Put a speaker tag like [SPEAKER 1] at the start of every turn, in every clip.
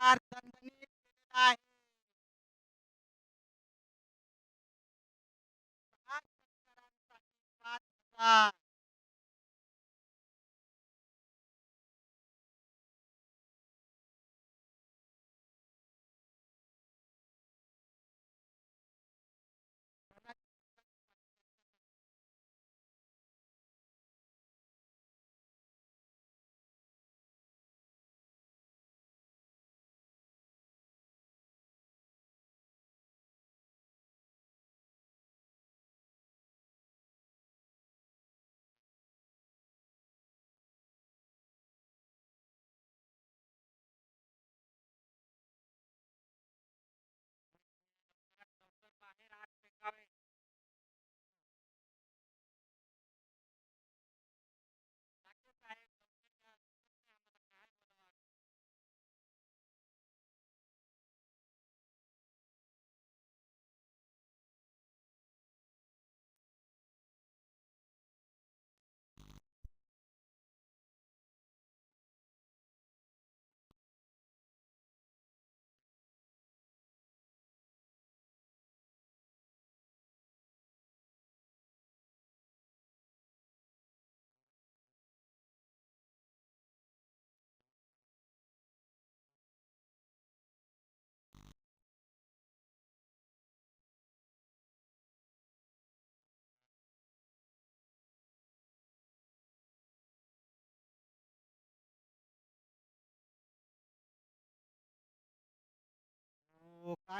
[SPEAKER 1] पुरस्कार दणदणीत केलेला आहे. सहा षटकारांसाठी पाच हजार हात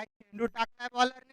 [SPEAKER 1] चेंडू टाकलाय बॉलर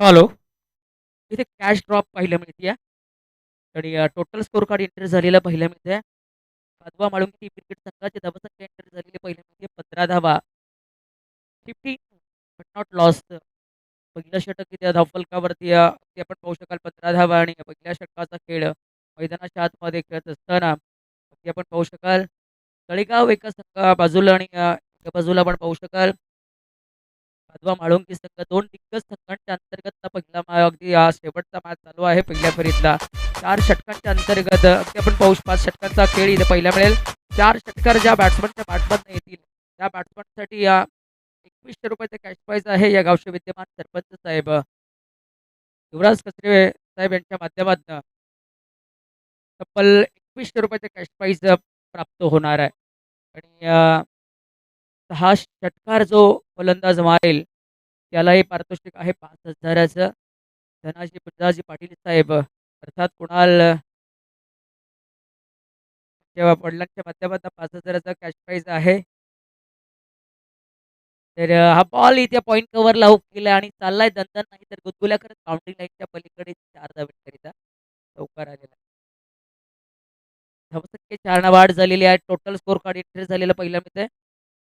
[SPEAKER 2] हॅलो इथे कॅश ड्रॉप पाहिलं मिळते आणि टोटल स्कोर कार्ड एंटर झालेला पाहायला मिळते पाचवा माळून टीम क्रिकेट संघाची धावसंख्या एंटर झालेली पाहायला मिळते पंधरा धावा फिफ्टी बट नॉट लॉस्ट पहिल्या षटक इथे धावफलकावरती ते आपण पाहू शकाल पंधरा धावा आणि पहिल्या षटकाचा खेळ. मैदानाच्या आतमध्ये खेळत असताना ते आपण पाहू शकाल. तळेगाव एका संघा बाजूला आणि एका बाजूला आपण पाहू शकाल. अथवा माळुंकी संघ दोन दिग्गज संघांच्या अंतर्गत पहिला मा- अगदी शेवटचा मॅच चालू आहे पहिल्या फेरीतला. चार षटकांच्या अंतर्गत अगदी आपण पाऊस पाच षटकांचा खेळ इथे पहिला मिळेल. चार षटकार ज्या बॅट्समनच्या बॅटमधनं येतील त्या बॅट्समनसाठी या एकवीसशे रुपयाचा कॅश प्राईज आहे या गावचे विद्यमान सरपंच साहेब. युवराज कचरे साहेब यांच्या माध्यमातून तब्बल एकवीसशे रुपयाचा कॅश प्राईज प्राप्त होणार आहे. आणि सहा षटकार जो फलंदाज मारेल त्यालाही पारितोषिक आहे पाच हजाराचं. धनाजी पुंजाजी पाटील साहेब अर्थात कुणाल? जेव्हा वडिलांच्या माध्यमातून पाच हजाराचा कॅश प्राईज आहे. तर हा बॉल इथे पॉईंट कव्हरला हुक केला आणि चाललाय दंदन नाही तर गुदगुल्या करत बाउंड्री लाईनच्या पलीकडे चार धावेकरिता लवकर आलेला. आहे. चारणा चार वाढ झालेली आहे. टोटल स्कोर कार्ड एंट्री झालेला पहिलं मिळतंय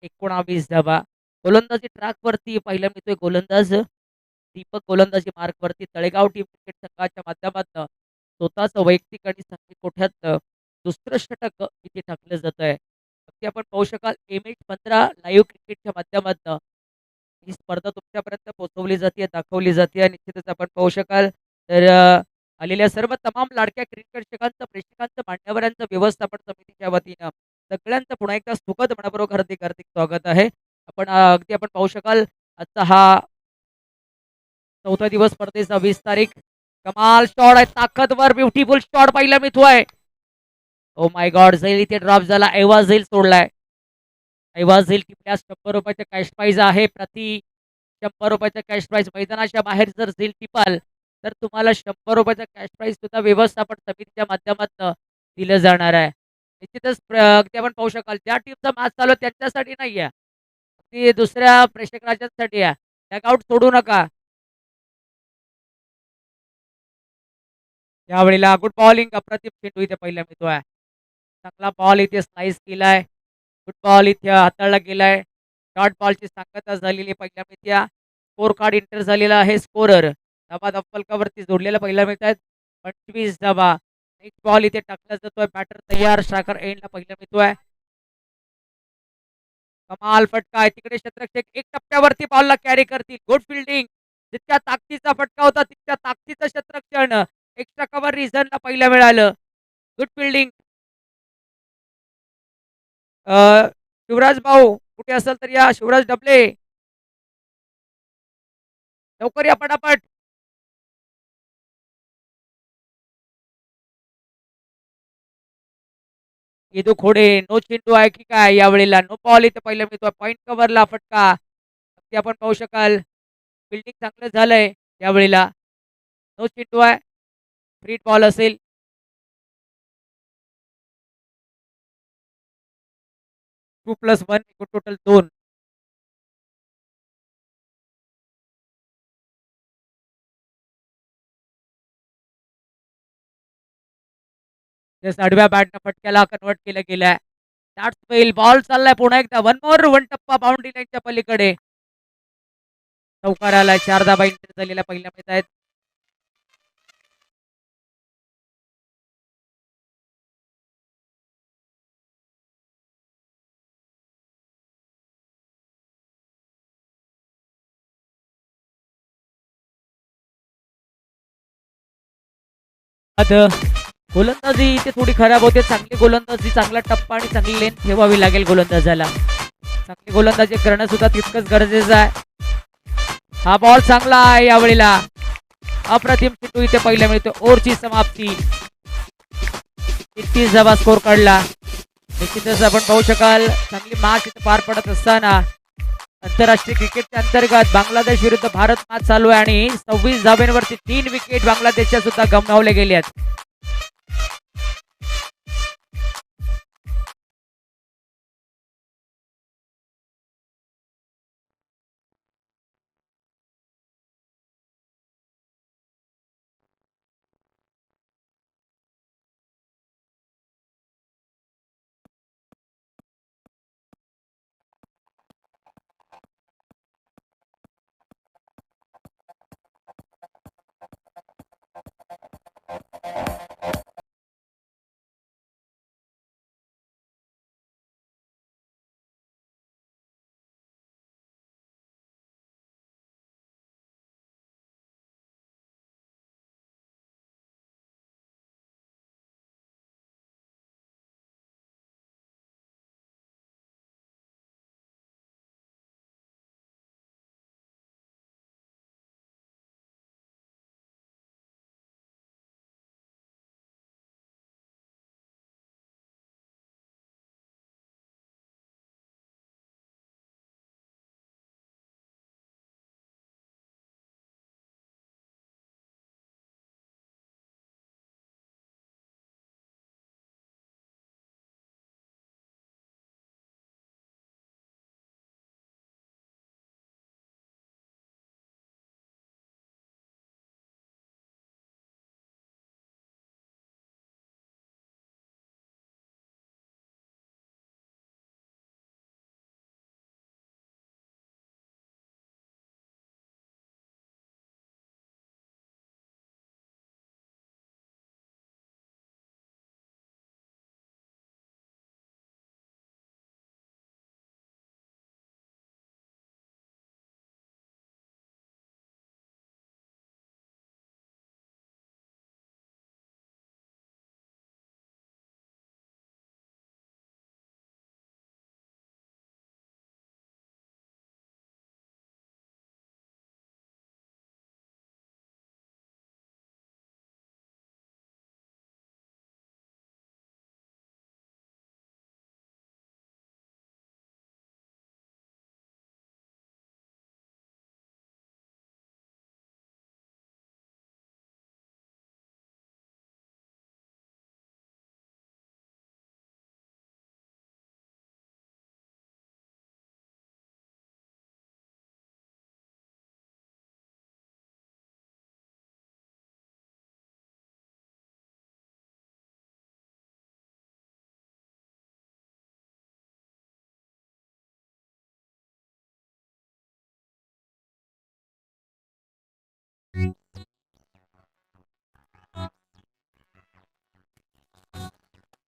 [SPEAKER 2] एकोणावीस धावा. गोलंदाजी ट्रॅकवरती पहिला मिळतोय गोलंदाज. दीपक गोलंदाजी मार्गवरती तळेगाव टीम क्रिकेट संघाच्या माध्यमातून स्वतःच वैयक्तिक आणि संघी कोठ्यात दुसरं षटक इथे टाकलं जात आहे अगदी आपण पाहू शकाल एम एच पंधरा लाईव्ह क्रिकेटच्या माध्यमातून ही स्पर्धा तुमच्यापर्यंत पोहोचवली जाते दाखवली जाते निश्चितच आपण पाहू शकाल. तर आलेल्या सर्व तमाम लाडक्या क्रिकेट प्रेक्षकांचं प्रेक्षकांचं मान्यवरांचं व्यवस्थापन समितीच्या वतीनं सगळ्यांचं पुन्हा एकदा सुखद मनापूर्वक हार्दिक हार्दिक स्वागत आहे. आपण अगदी आपण पाहू शकाल आजचा हा चौथा दिवस स्पर्धेचा वीस तारीख. कमाल शॉट आहे ताकदवर ब्युटिफुल शॉट पाहिला आहे. ओ माय गॉड झैल इथे ड्रॉप झाला. ऐवाज झैल सोडलाय. ऐवाज झैल टिपल्यास शंभर रुपयाचे कॅश प्राईज आहे. प्रति शंभर रुपयाचा कॅश प्राईज मैदानाच्या बाहेर जर झेल टिपाल तर तुम्हाला शंभर रुपयाचा कॅश प्राईज सुद्धा व्यवस्थापन समितीच्या माध्यमातून दिलं जाणार आहे. निश्चितच ते अगदी आपण पाहू शकाल. ज्या टीमचा मॅच चालू त्यांच्यासाठी नाही आहे ती दुसऱ्या प्रेक्षक राज्यांसाठी आहे. टॅगआउट सोडू नका. यावेळेला गुड बॉलिंग अप्रतिम चेंडू इथे पहिला मिळतोय चांगला बॉल इथे स्लाइस केलाय. गुड बॉल इथे हाताळला गेलाय. डॉट बॉलची सांगता झालेली पहिल्या मिळत्या. स्कोर कार्ड इंटर झालेला आहे. स्कोरर धाबा फलकावरती जोडलेला पहिला मिळत आहेत पंचवीस धाबा. एक बॉल इथे टाकला जातोय. बॅटर तयार. स्ट्रायकर एंडला पहिला मिळतोय. कमाल फटका. आहे तिकडे शतरक्षक एक टप्प्यावरती बॉलला कॅरी करतील. गुड फिल्डिंग जितक्या ताकदीचा फटका होता तितक्या ताकदीचं शतरक्षण. एक्स्ट्रा कव्हर रिझनला पहिलं मिळालं. गुड फिल्डिंग शिवराज भाऊ कुठे असेल तर या. शिवराज डबले लवकर या पटापट. येदू खोडे नो चेंडू आहे की काय यावेळेला नो बॉल इथे पहिला मिळतोय पॉईंट कव्हरला फटका ते आपण पाहू शकाल बिल्डिंग चांगलं झालंय यावेळेला नो चेंडू आहे फ्री बॉल असेल टू प्लस वन टोटल दोन जस आडव्या बॅटनं फटक्याला कन्वर्ट केलं गेलंय. स्टार्ट पेल बॉल चाललाय पुन्हा एकदा. वन मोर वन टप्पा बाउंड्री लाईनच्या पलीकडे. चौकाराला आलाय इंटर झालेल्या पहिल्या मिळत आहेत. आता गोलंदाजी इथे थोडी खराब होते. चांगली गोलंदाजी चांगला टप्पा आणि चांगली लेन ठेवावी लागेल गोलंदाजाला. चांगली गोलंदाजी करणं सुद्धा तितकंच गरजेचं आहे. हा बॉल चांगला आहे यावेळेला. अप्रतिम चेंडू इथे पहिला मिळतो ओव्हरची समाप्ती. एकतीस धावा स्कोर काढला. निश्चितच आपण पाहू शकाल चांगली मॅच इथे पार पडत असताना आंतरराष्ट्रीय क्रिकेटच्या अंतर्गत बांगलादेश विरुद्ध भारत मॅच चालू आहे आणि सव्वीस धाब्यांवरती तीन विकेट बांगलादेशच्या सुद्धा गमावल्या आहेत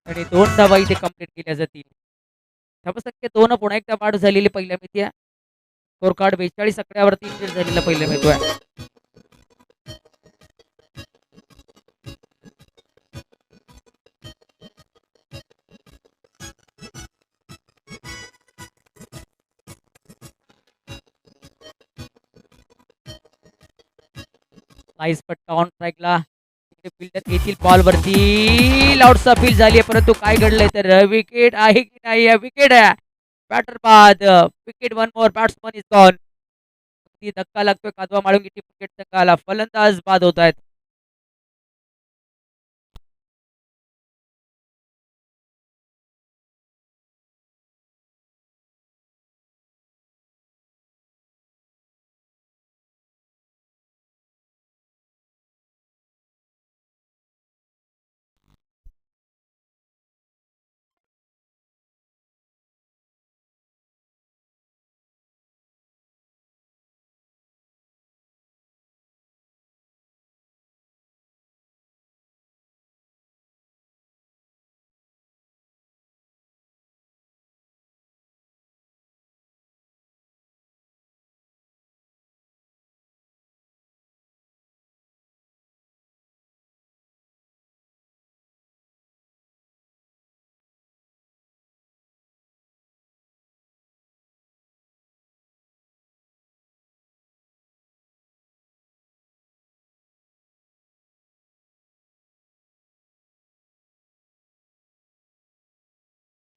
[SPEAKER 2] आणि दोन धावा इथे कंप्लीट केल्या जातील. धावसंख्या दोन पुन्हा एकदा वाढ झालेली पहिल्या मिती स्कोर कार्ड बेचाळीस आकड्यावरती इंजिट झालेला पहिल्या मिळतोय नाईस पट्टा ऑन स्ट्राईकला फिल्डर येथील बॉल वरती लाऊडचा अपील झाली आहे परंतु काय घडलंय तर विकेट आहे की नाही? विकेट आहे. बॅटर बाद. Wicket one more batsman is gone ती धक्का लागतोय कादवा माळुंगी टीम क्रिकेट संघाला. फलंदाज बाद होत आहेत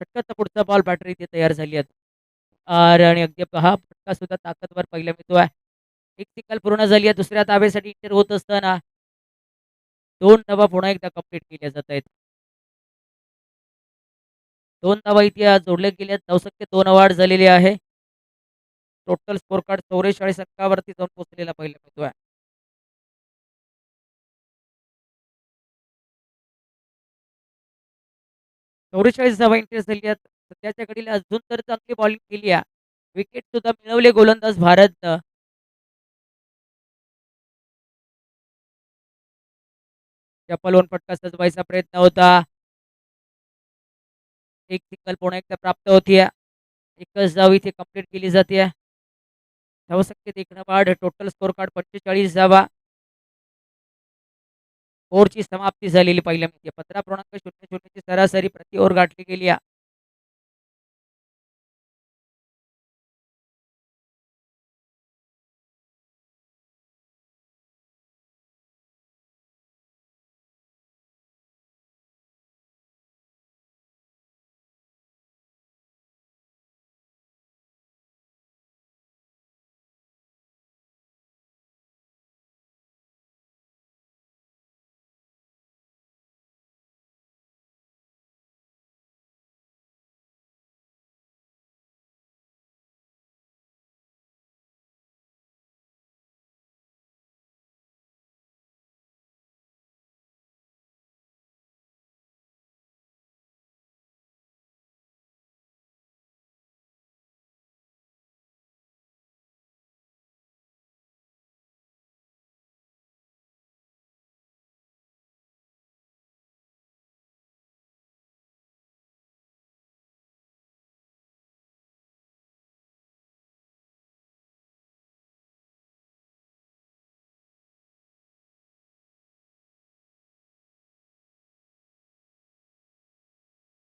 [SPEAKER 2] षटकाचा पुढचा बॉल बॅटरी इथे तयार झाली आहे आणि अगदी हा फटका सुद्धा ताकदवर पहिला मिळतो आहे एक निकाल पूर्ण झाली आहे दुसऱ्या ताब्यासाठी इंटर होत असताना. दोन धावा पुन्हा एकदा कंप्लीट केल्या जात आहेत. दोन धावा इथे जोडल्या गेल्या धावसंख्या दोन वाढ झालेली आहे. टोटल स्कोर कार्ड चौवेचाळीस अंकावरती जाऊन पोहोचलेला पहिला मिळतो आहे चौवेचाळीस धावा इंटरेस्ट झाली आहेत. सध्याच्या घडीला अजून तर चांगली बॉलिंग केली आहे. विकेट सुद्धा मिळवले गोलंदाज भारतनं चपलवून फटका सजवायचा प्रयत्न होता. एक सिंगल पुन्हा एकदा प्राप्त होती एकच धाव इथे कंप्लीट केली जाते धावसंख्येत एकणं वाढ टोटल स्कोर कार्ड पंचेचाळीस धावा. ओव्हरची समाप्ती झालेली पहिल्या म्हणजे पंधरा पूर्णांक शून्य शून्यची सरासरी प्रति ओव्हर गाठली गेली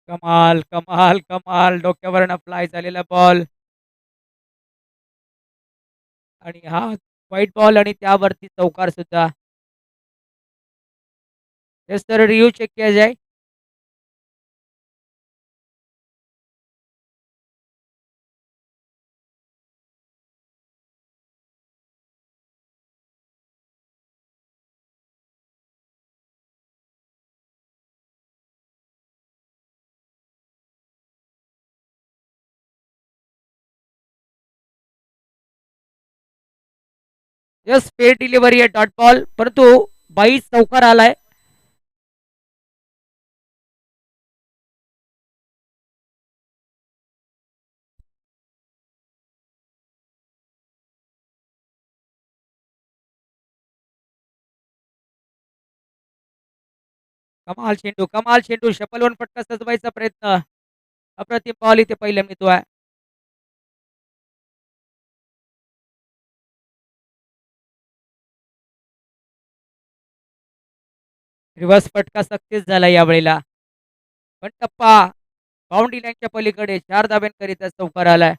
[SPEAKER 2] कमाल कमाल कमाल. डोक्यावरनं फ्लाय झालेला बॉल आणि हा व्हाईट बॉल आणि त्यावरती चौकार सुद्धा. यस सर रिव्यू चेक किया जाए यस फेर डिलिव्हरी आहे डॉट बॉल परंतु बाईस चौकार आलाय. कमाल चेंडू कमाल चेंडू शपलवन फटका सजवायचा प्रयत्न. अप्रतिम बॉल इथे पहिल्या आहे रिव्हर्स फटका सक्सेस झाला यावेळेला. पण टप्पा बाउंड्री लाईनच्या पलीकडे चार धाब्यांकरिता चौकार आलाय.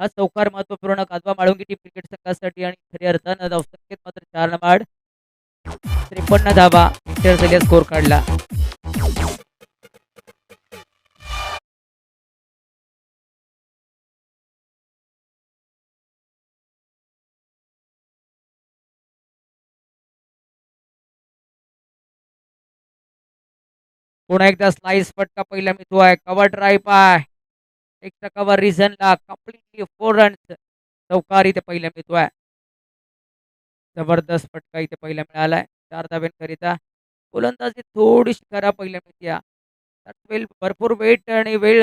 [SPEAKER 2] हा चौकार महत्त्वपूर्ण कादवा माळुंगी टीम क्रिकेट संघासाठी आणि खऱ्या अर्थानं धावसंख्येत मात्र चार नमाड त्रेपन्न धाबा इंटर झाल्या स्कोर काढला. पुन्हा एकदा स्लाइस फटका पहिला मिळतोय कव्हर ड्राईव्ह आहे. एक्स्ट्रा कव्हर रिझनला कम्प्लिटली फोर रन्स चौकार इथे पहिला आहे. जबरदस्त फटका इथे पहिला मिळालाय. चार धाब्यांकरिता गोलंदाजी थोडीशी खराब पहिल्या मिळत्या वेळ भरपूर वेट आणि वेळ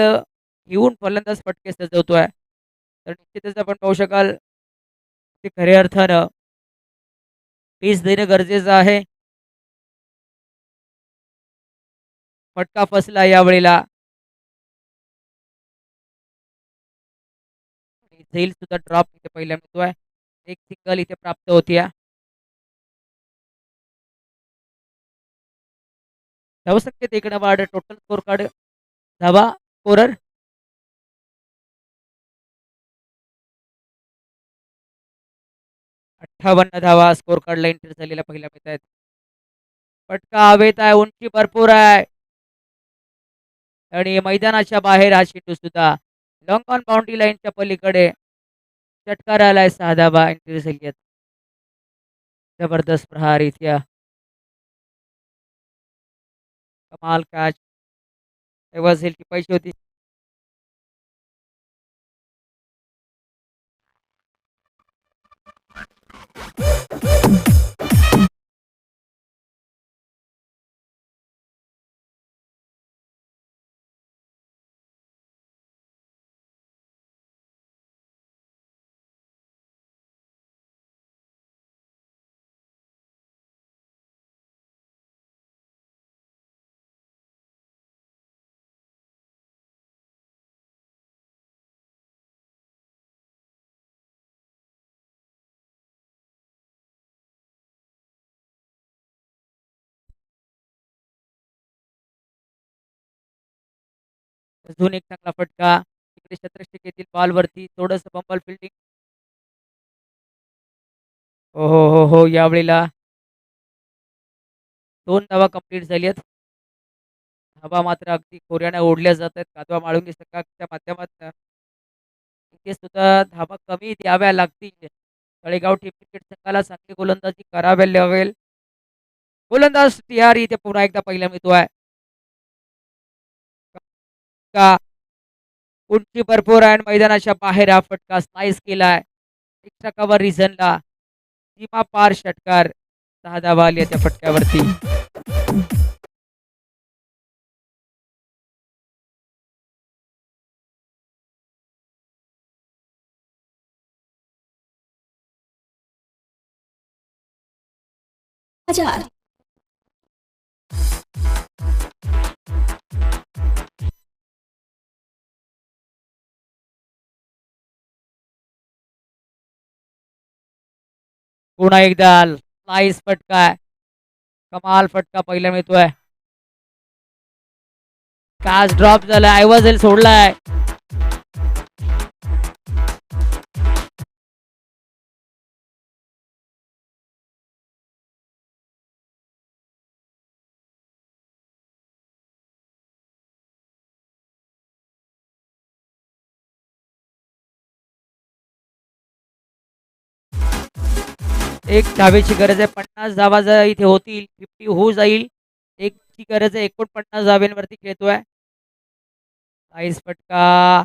[SPEAKER 2] घेऊन फलंदाज फटके सजवतोय. तर निश्चितच आपण पाहू शकाल. ते खऱ्या अर्थानं. पीस देणं गरजेचं आहे. फटका फसला यावेळेला. झेल सुद्धा ड्रॉप इथे पहिला मिळतोय एक सिंगल इथे प्राप्त होतीया धावसंख्येत एक वाढ टोटल स्कोर कार्ड धावा स्कोरर अठ्ठावन्न धावा स्कोर कार्डला एंट्री झालेला पहिला मिळत आहेत फटका हवेत आहे उंची भरपूर आहे. आणि मैदानाच्या बाहेर हा चेंडू सुद्धा. लॉंग ऑन बाउंड्री लाईनच्या पलीकडे षटकार आलाय सहा धाबा एंट्री झाली जबरदस्त प्रहार इथे कमाल कॅच तेव्हा की पैसे होती. अजून एक चांगला फटका. इकडे शतरष्टिकेतील बॉलवरती थोडस बंबल फिल्डिंग हो हो हो हो यावेळेला दोन धावा कंप्लीट झाली आहेत धावा मात्र अगदी कोऱ्याने ओढल्या जात आहेत. कादवा माळुंगी संघाच्या माध्यमातून इथे सुद्धा धावा कमी द्याव्या लागतील. तळेगाव टीम क्रिकेट संघाला चांगली गोलंदाजी कराव्या लागेल. गोलंदाज तिहारी इथे पुन्हा एकदा पहिला मिळतोय. फटका उंची भरपूर आहे मैदानाच्या बाहेर हा फटका स्लाइस केलाय. एक्स्ट्रा कव्हर रिझनला सीमा पार षटकार. सहा धावा आली त्या फटक्यावरती.
[SPEAKER 3] हजार.
[SPEAKER 2] पुन्हा एकदा स्लाइस फटका आहे. कमाल फटका पहिला मिळतोय. काच ड्रॉप झाला. ऐवजेल सोडलाय. एक धावेची गरज आहे. पन्नास धावा जर इथे होतील फिफ्टी होऊ जाईल. एकची गरज आहे एकोणपन्नास धाव्यांवरती खेळतोय. आईस फटका.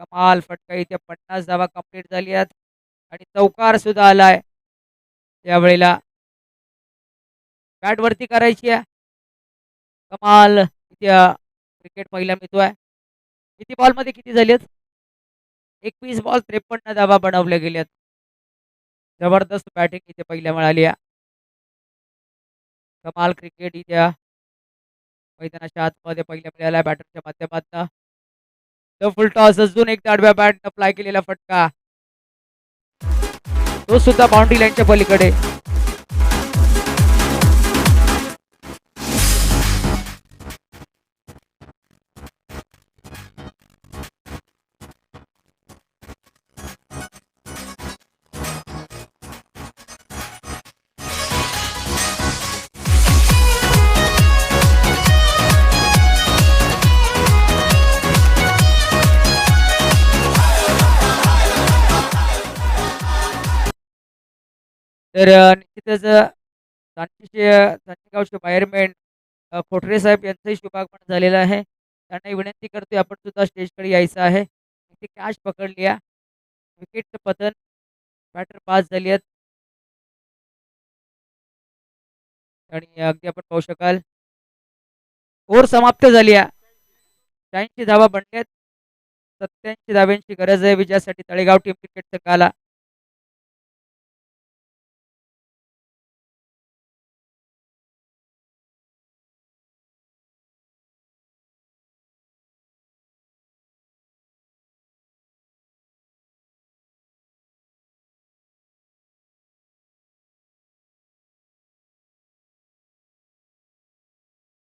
[SPEAKER 2] कमाल फटका. इथे पन्नास धावा कंप्लीट झाली आहेत आणि चौकार सुद्धा आलाय. त्यावेळेला बॅट वरती करायची आहे. कमाल. इथे क्रिकेट पहिला मिळतोय. किती बॉलमध्ये किती झाली आहेत एकवीस बॉल त्रेपन्न धावा बनवल्या गेल्यात. जबरदस्त बॅटिंग इथे पहिल्या मिळाली आहे. कमाल क्रिकेट इथे मैदानाच्या आतमध्ये पहिल्या मिळाला बॅटरच्या माध्यमातून. द फुल टॉस अजून एकदा आडव्या बॅट अप्लाय केलेला फटका. तो सुद्धा बाउंड्री लाईनच्या पलीकडे. तर निश्चितच अ, सांचेगावचे फायरमॅन खोटरे साहेब यांचंही शुभागमन झालेलं आहे. त्यांना विनंती करतोय आपण सुद्धा स्टेजकडे यायचं आहे. ते कॅच पकडली आहे विकेटचं पतन बॅटर पास झाली आहेत. आणि अगदी आपण पाहू शकाल. ओव्हर समाप्त झाली आहे शहाऐंशी धावा बनल्यात. सत्याऐंशी धाव्यांची गरज आहे. विजयासाठी तळेगाव टीम क्रिकेट संघाला.